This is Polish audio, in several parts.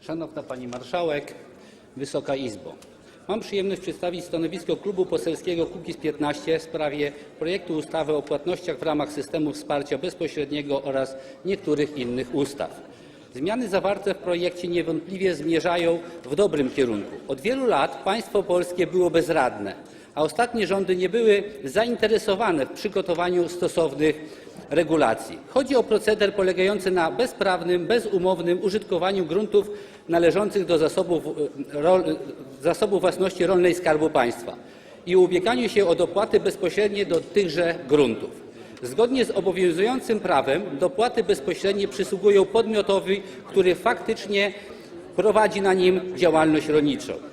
Szanowna Pani Marszałek, Wysoka Izbo. Mam przyjemność przedstawić stanowisko Klubu Poselskiego Kukiz’15 w sprawie projektu ustawy o płatnościach w ramach systemu wsparcia bezpośredniego oraz niektórych innych ustaw. Zmiany zawarte w projekcie niewątpliwie zmierzają w dobrym kierunku. Od wielu lat państwo polskie było bezradne, a ostatnie rządy nie były zainteresowane w przygotowaniu stosownych regulacji. Chodzi o proceder polegający na bezprawnym, bezumownym użytkowaniu gruntów należących do zasobów, e, rol, zasobu własności rolnej Skarbu Państwa i ubieganiu się o dopłaty bezpośrednie do tychże gruntów. Zgodnie z obowiązującym prawem dopłaty bezpośrednie przysługują podmiotowi, który faktycznie prowadzi na nim działalność rolniczą.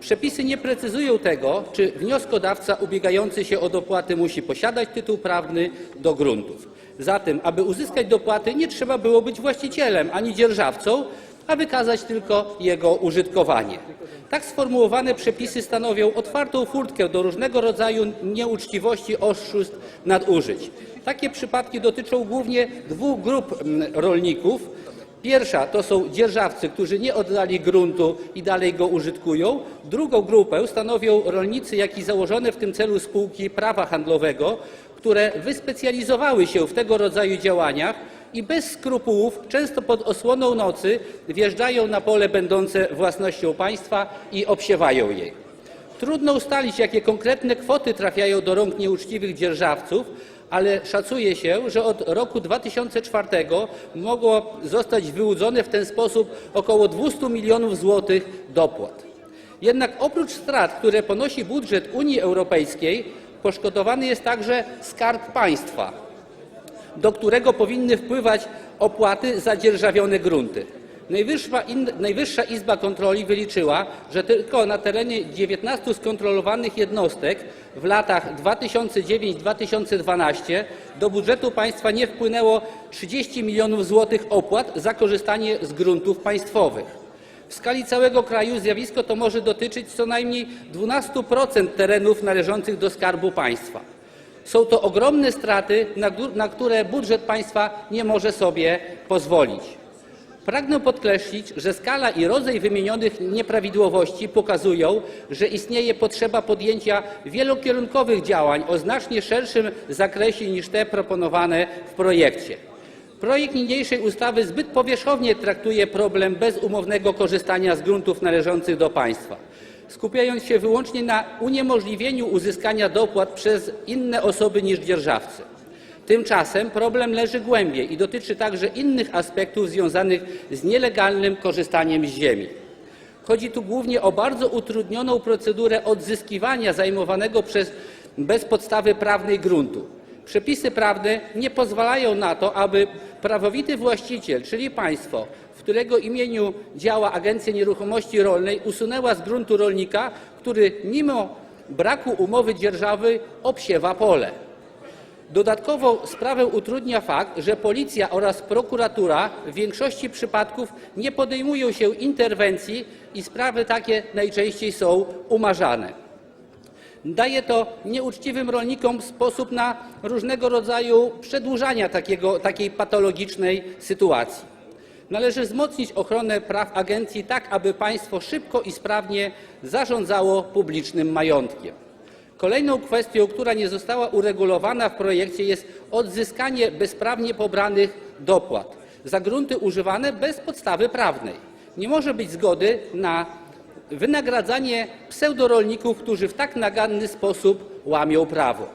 Przepisy nie precyzują tego, czy wnioskodawca ubiegający się o dopłaty musi posiadać tytuł prawny do gruntów. Zatem, aby uzyskać dopłaty, nie trzeba było być właścicielem ani dzierżawcą, a wykazać tylko jego użytkowanie. Tak sformułowane przepisy stanowią otwartą furtkę do różnego rodzaju nieuczciwości, oszustw, nadużyć. Takie przypadki dotyczą głównie dwóch grup mm, rolników. Pierwsza to są dzierżawcy, którzy nie oddali gruntu i dalej go użytkują. Drugą grupę stanowią rolnicy, jak i założone w tym celu spółki prawa handlowego, które wyspecjalizowały się w tego rodzaju działaniach i bez skrupułów, często pod osłoną nocy, wjeżdżają na pole będące własnością państwa i obsiewają je. Trudno ustalić, jakie konkretne kwoty trafiają do rąk nieuczciwych dzierżawców, ale szacuje się, że od roku 2004 mogło zostać wyłudzone w ten sposób około 200 milionów złotych dopłat. Jednak oprócz strat, które ponosi budżet Unii Europejskiej, poszkodowany jest także Skarb Państwa, do którego powinny wpływać opłaty za dzierżawione grunty. Najwyższa, Izba Kontroli wyliczyła, że tylko na terenie 19 skontrolowanych jednostek w latach 2009-2012 do budżetu państwa nie wpłynęło 30 milionów złotych opłat za korzystanie z gruntów państwowych. W skali całego kraju zjawisko to może dotyczyć co najmniej 12% terenów należących do Skarbu Państwa. Są to ogromne straty, na które budżet państwa nie może sobie pozwolić. Pragnę podkreślić, że skala i rodzaj wymienionych nieprawidłowości pokazują, że istnieje potrzeba podjęcia wielokierunkowych działań o znacznie szerszym zakresie niż te proponowane w projekcie. Projekt niniejszej ustawy zbyt powierzchownie traktuje problem bezumownego korzystania z gruntów należących do państwa, skupiając się wyłącznie na uniemożliwieniu uzyskania dopłat przez inne osoby niż dzierżawcy. Tymczasem problem leży głębiej i dotyczy także innych aspektów związanych z nielegalnym korzystaniem z ziemi. Chodzi tu głównie o bardzo utrudnioną procedurę odzyskiwania zajmowanego bez podstawy prawnej gruntu. Przepisy prawne nie pozwalają na to, aby prawowity właściciel, czyli państwo, w którego imieniu działa Agencja Nieruchomości Rolnej, usunęła z gruntu rolnika, który mimo braku umowy dzierżawy obsiewa pole. Dodatkowo sprawę utrudnia fakt, że policja oraz prokuratura w większości przypadków nie podejmują się interwencji i sprawy takie najczęściej są umarzane. Daje to nieuczciwym rolnikom sposób na różnego rodzaju przedłużania takiego, takiej patologicznej sytuacji. Należy wzmocnić ochronę praw agencji tak, aby państwo szybko i sprawnie zarządzało publicznym majątkiem. Kolejną kwestią, która nie została uregulowana w projekcie jest odzyskanie bezprawnie pobranych dopłat za grunty używane bez podstawy prawnej. Nie może być zgody na wynagradzanie pseudorolników, którzy w tak naganny sposób łamią prawo.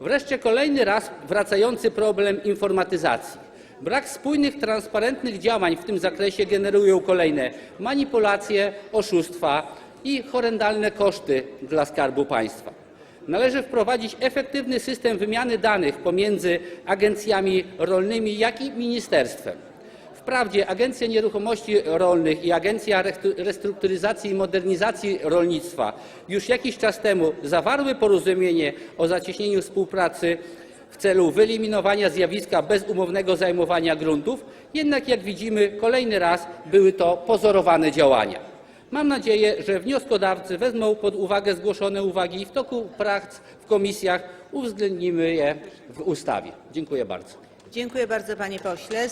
Wreszcie kolejny raz wracający problem informatyzacji. Brak spójnych, transparentnych działań w tym zakresie generują kolejne manipulacje, oszustwa i horrendalne koszty dla Skarbu Państwa. Należy wprowadzić efektywny system wymiany danych pomiędzy agencjami rolnymi, jak i ministerstwem. Wprawdzie Agencja Nieruchomości Rolnych i Agencja Restru- Restrukturyzacji i Modernizacji Rolnictwa już jakiś czas temu zawarły porozumienie o zacieśnieniu współpracy w celu wyeliminowania zjawiska bezumownego zajmowania gruntów, jednak jak widzimy kolejny raz były to pozorowane działania. Mam nadzieję, że wnioskodawcy wezmą pod uwagę zgłoszone uwagi i w toku prac w komisjach uwzględnimy je w ustawie. Dziękuję bardzo. Dziękuję bardzo, panie pośle.